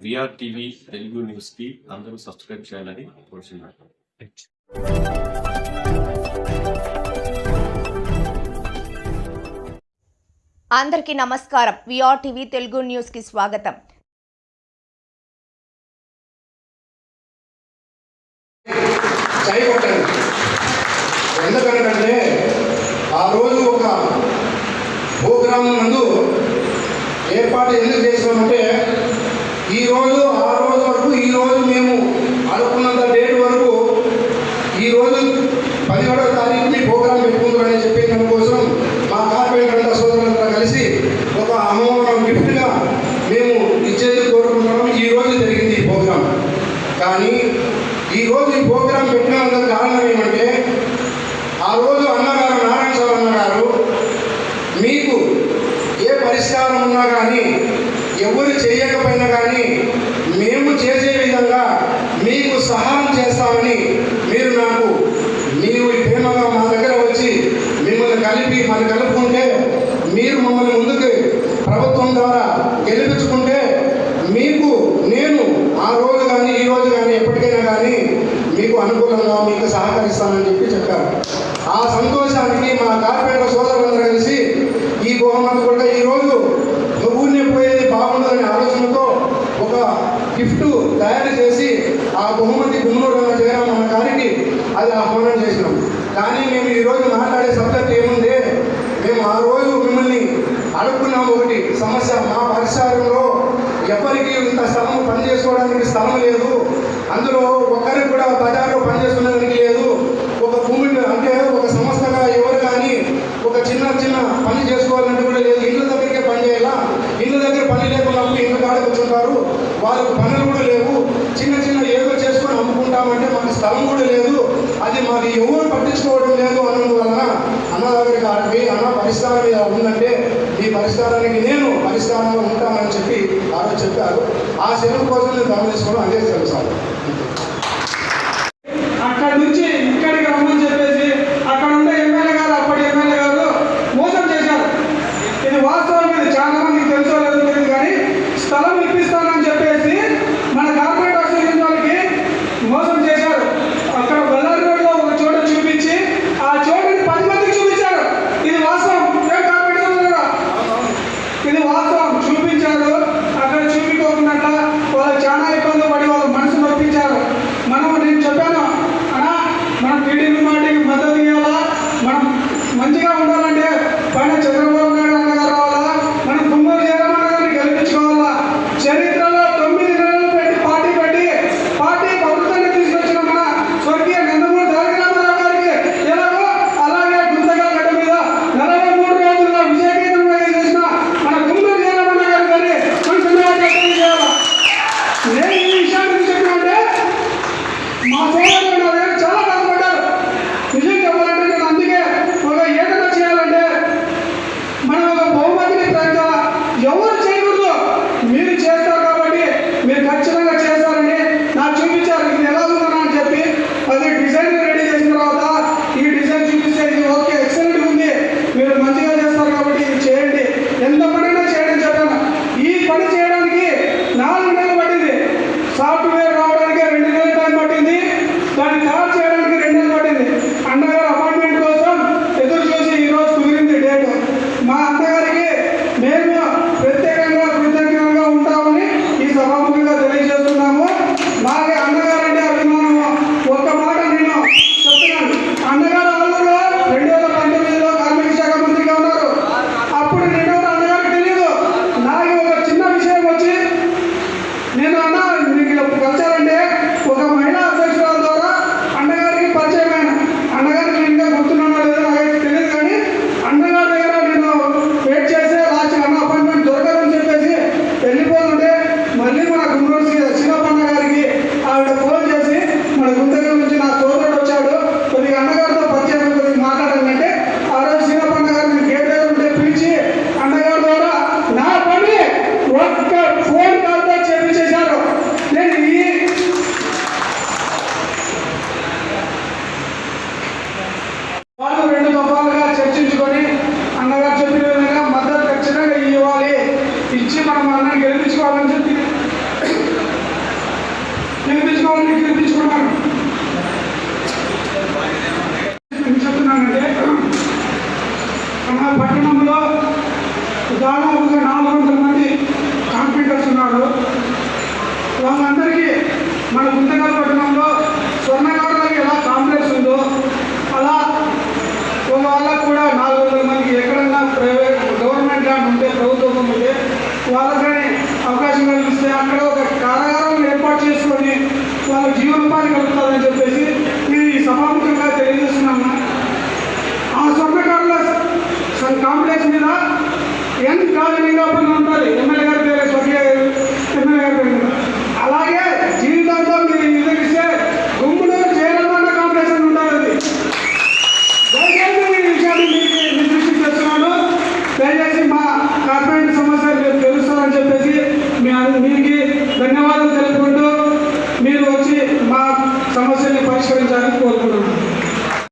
VR TV Telugu న్యూస్కి అందరూ subscribe చేయాలని కోరుచున్నాను. అందరికీ నమస్కారం. విఆర్ టీవీ తెలుగు న్యూస్కి స్వాగతం. ఎందుకనంటే ఆ రోజు ఒక ప్రోగ్రాం నందు ఏర్పాటు ఎందుకు చేసినామంటే ఈ రోజు ఆ రోజు వరకు ఈ రోజు మేము అనుకున్నంత డేట్ వరకు ఈ రోజు పదిహేడవ తారీఖుని ప్రోగ్రాం పెట్టుకుంటారని చెప్పి దానికోసం మా కార్పొరేటర్ అంతా సోదరులంతా కలిసి ఒక అమౌంట్ గిఫ్ట్గా మేము ఇచ్చేది కోరుకుంటున్నాం ఈ రోజు జరిగింది ఈ ప్రోగ్రాం కానీ ఈ రోజు ఈ ప్రోగ్రాం పెట్టినందుకు కారణం ఏమంటే ఆ రోజు అన్నగారు నారాయణ స్వామి అన్నగారు మీకు ఏ పరిష్కారం ఉన్నా కానీ ఎవరు చేయకపోయినా కానీ మేము చేసే విధంగా మీకు సహాయం చేస్తామని మీరు నాకు మీరు ప్రేమగా మా దగ్గర వచ్చి మిమ్మల్ని కలిపి మన కలుపుకుంటే మీరు మమ్మల్ని ముందుకు ప్రభుత్వం ద్వారా గెలిపించుకుంటే మీకు నేను ఆ రోజు కానీ ఈ రోజు కానీ ఎప్పటికైనా కానీ మీకు అనుకూలంగా మీకు సహకరిస్తానని చెప్పి చెప్పారు. ఆ సంతోషానికి మా కార్పొరేటర్ సోదరులందరూ కలిసి ఈ బహుమతి కూడా ఈరోజు ఊరినే పోయేది బాగుండదనే ఆలోచనతో ఒక గిఫ్ట్ తయారు చేసి ఆ బహుమతి గుమ్మూరు జయరాం అన్న గారికి అది ఆహ్వానం చేసినాం. కానీ మేము ఈరోజు మాట్లాడే సబ్జెక్ట్ ఏముంది మేము ఆ రోజు మిమ్మల్ని అడుగుతున్నాము ఒకటి సమస్య మా పరిసరంలో ఎవరికి ఇంత స్థలం పనిచేసుకోవడానికి స్థలం లేదు అందులో ఒకరికి కూడా బజార్లో పనిచేసుకోవడానికి లేదు ఒక భూమి అంటే ఒక సంస్థగా ఎవరు కానీ ఒక చిన్న చిన్న పని చేసుకోవాలంటే కూడా లేదు ఇళ్ళ దగ్గర పని చేయాలా ఇళ్ళ దగ్గర పని లేకుండా ఇళ్ళ కాడ కూర్చుంటారు. వాళ్ళకు పనులు కూడా లేవు. చిన్న చిన్న ఏదో చేసుకొని అమ్ముకుంటామంటే మాకు స్థలం కూడా లేదు. అది మాది ఎవరు పట్టించుకోవడం లేదు అన్నందువలన అన్న దగ్గరికి అడిగి అన్న పరిష్కారం ఇలా ఉందంటే ఈ పరిష్కారానికి నేను పరిష్కారంగా ఉంటానని చెప్పి ఆ చెప్పారు ఆ సెలవు కోసం నేను గమనించుకోవడం అదే తెలుసాను స్థలం ఇప్పిస్తానని దాన్ని చేయడానికి రెండు నెలలు పట్టింది అన్నగారు అపాయింట్మెంట్ కోసం ఎదురు చూసి ఈ రోజు కుదిరింది డేట్. మా అన్నగారికి మేము ప్రత్యేకంగా కృతజ్ఞతగా ఉంటామని ఈ సభాముఖంగా తెలియజేస్తున్నాము. మాకు మనం అందరినీ గెలిపించుకోవాలని చెప్పి గెలిపించుకోవాలని గెలిపించుకున్నారు చెప్తున్నానంటే మన పట్టణంలో దాదాపుగా నాలుగు వందల మంది కాంపిటర్స్ ఉన్నారు. వాళ్ళందరికీ మన గుంతకల్ పట్టణంలో స్వర్ణ వికల్పాన్ని కలుగుతుందని చెప్పేసి ఈ సభకు